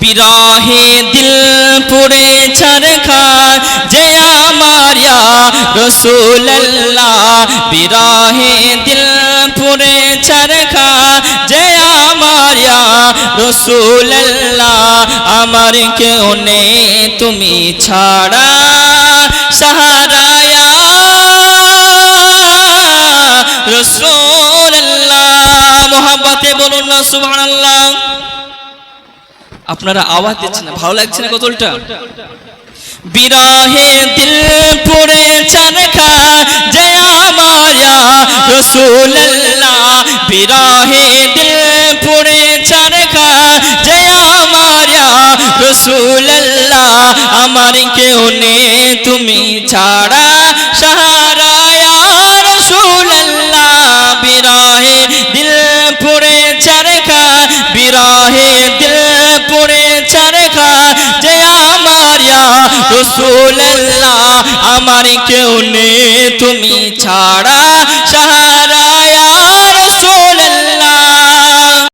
বিরহে দিল পুরে চরখার যে আমার ইয়া রসুল্লাহ বিরহে দিল পুরে চরখার যে আমার ইয়া রসুল্লাহ আমার কেউ নেই তুমি ছাড়া সাহারায়া রসুল্লাহ মোহাম্মতে বলুন না আপনারা আওয়াজ দিচ্ছেন না, ভালো লাগছে না গজলটা? বিরহে দিল পুরে চরখা জয় আমার রসুল্লাহ বিরহে দিল পুরে চরখা জয় আমার রসুল্লাহ আমার কেউ নে তুমি ছাড়া সাহারায়া রসুল্লাহ বিরহে দিল পুরে চরখা বিরহে রসুল্লাহ আমার কেউ নে তুমি ছাড়া সাহারা